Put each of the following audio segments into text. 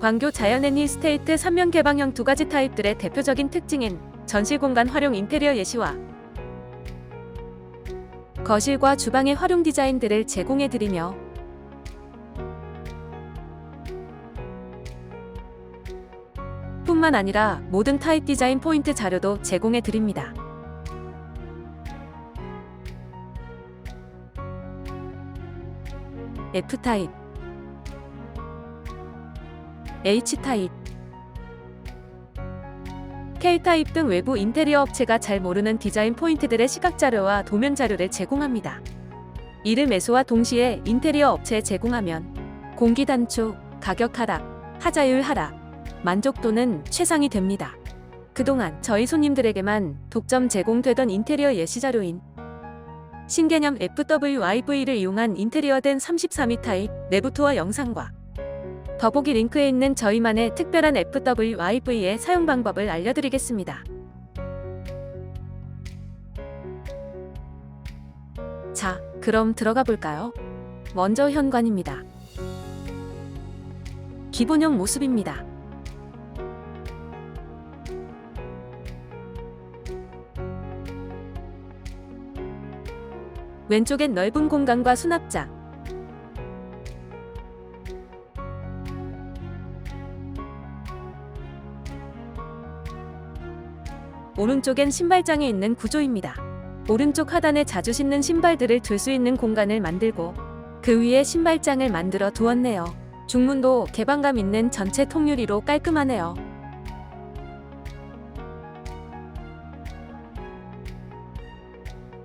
광교 자연애니 스테이트 3면 개방형 두 가지 타입들의 대표적인 특징인 전실 공간 활용 인테리어 예시와 거실과 주방의 활용 디자인들을 제공해 드리며 뿐만 아니라 모든 타입 디자인 포인트 자료도 제공해 드립니다. F타입 H타입 K타입 등 외부 인테리어 업체가 잘 모르는 디자인 포인트들의 시각 자료와 도면 자료를 제공합니다. 이를 매수와 동시에 인테리어 업체에 제공하면 공기 단축, 가격 하락, 하자율 하락, 만족도는 최상이 됩니다. 그동안 저희 손님들에게만 독점 제공되던 인테리어 예시 자료인 신개념 FWIV를 이용한 인테리어된 33미 타입 내부 투어 영상과 더보기 링크에 있는 저희만의 특별한 FWIV의 사용 방법을 알려드리겠습니다. 자, 그럼 들어가 볼까요? 먼저 현관입니다. 기본형 모습입니다. 왼쪽엔 넓은 공간과 수납장, 오른쪽엔 신발장이 있는 구조입니다. 오른쪽 하단에 자주 신는 신발들을 둘 수 있는 공간을 만들고 그 위에 신발장을 만들어 두었네요. 중문도 개방감 있는 전체 통유리로 깔끔하네요.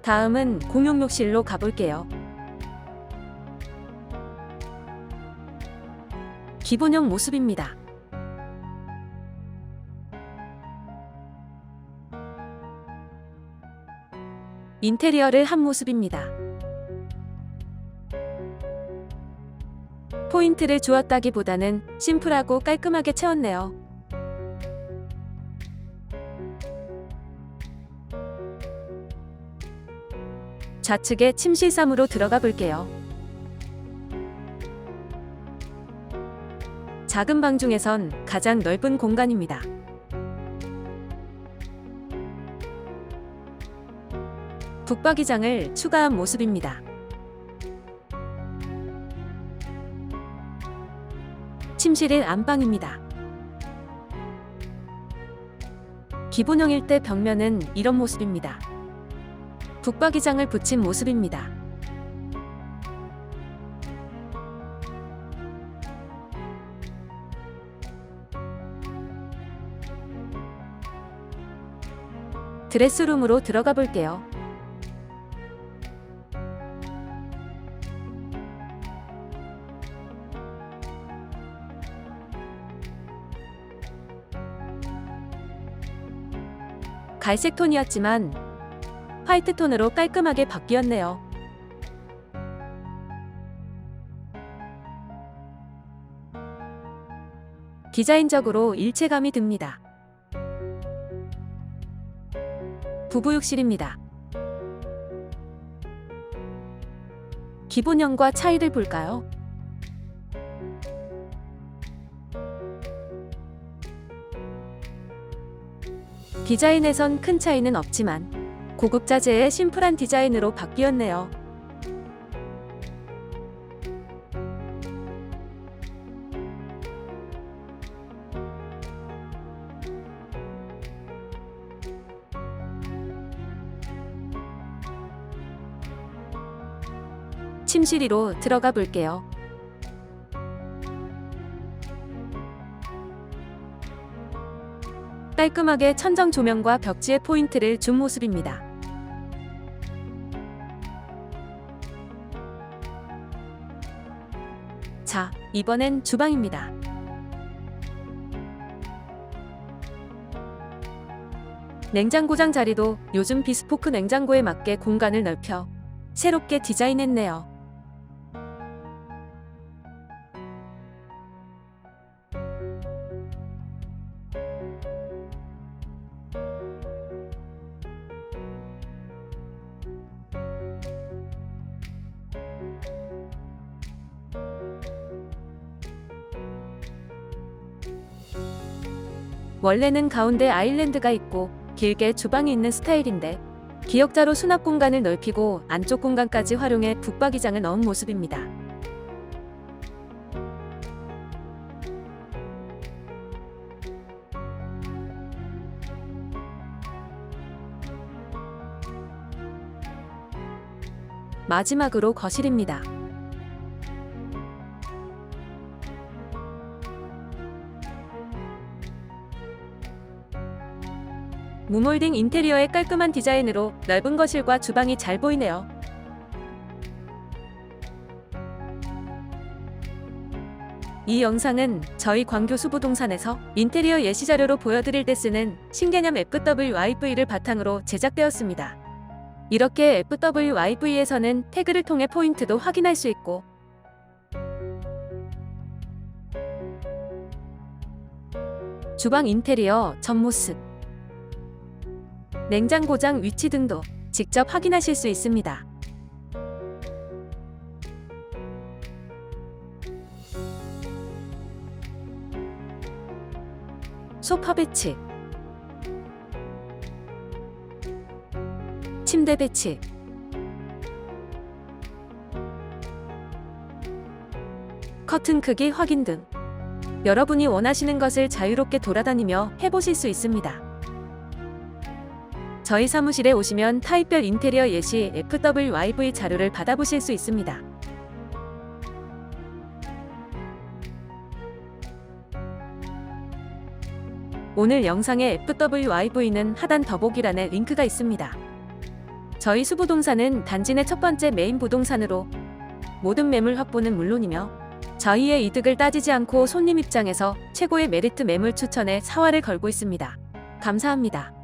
다음은 공용 욕실로 가볼게요. 기본형 모습입니다. 인테리어를 한 모습입니다. 포인트를 주었다기보다는 심플하고 깔끔하게 채웠네요. 좌측에 침실삼으로 들어가 볼게요. 작은 방 중에선 가장 넓은 공간입니다. 북박이장을 추가한 모습입니다. 침실은 안방입니다. 기본형일 때 벽면은 이런 모습입니다. 북박이장을 붙인 모습입니다. 드레스룸으로 들어가 볼게요. 갈색 톤이었지만 화이트 톤으로 깔끔하게 바뀌었네요. 디자인적으로 일체감이 듭니다. 부부욕실입니다. 기본형과 차이를 볼까요? 디자인에선 큰 차이는 없지만 고급 자재의 심플한 디자인으로 바뀌었네요. 침실이로 들어가 볼게요. 깔끔하게 천정 조명과 벽지의 포인트를 준 모습입니다. 자, 이번엔 주방입니다. 냉장고장 자리도 요즘 비스포크 냉장고에 맞게 공간을 넓혀 새롭게 디자인했네요. 원래는 가운데 아일랜드가 있고 길게 주방이 있는 스타일인데 기역자로 수납 공간을 넓히고 안쪽 공간까지 활용해 북박이장을 넣은 모습입니다. 마지막으로 거실입니다. 무몰딩 인테리어의 깔끔한 디자인으로 넓은 거실과 주방이 잘 보이네요. 이 영상은 저희 광교수 부동산에서 인테리어 예시 자료로 보여드릴 때 쓰는 신개념 FWYV를 바탕으로 제작되었습니다. 이렇게 FWYV에서는 태그를 통해 포인트도 확인할 수 있고 주방 인테리어 전모습 냉장 고장 위치 등도 직접 확인하실 수 있습니다. 소파 배치 침대 배치 커튼 크기 확인 등 여러분이 원하시는 것을 자유롭게 돌아다니며 해보실 수 있습니다. 저희 사무실에 오시면 타입별 인테리어 예시 FWYV 자료를 받아보실 수 있습니다. 오늘 영상의 FWYV는 하단 더보기란에 링크가 있습니다. 저희 수부동산은 단지 내 첫 번째 메인 부동산으로 모든 매물 확보는 물론이며 저희의 이득을 따지지 않고 손님 입장에서 최고의 메리트 매물 추천에 사활을 걸고 있습니다. 감사합니다.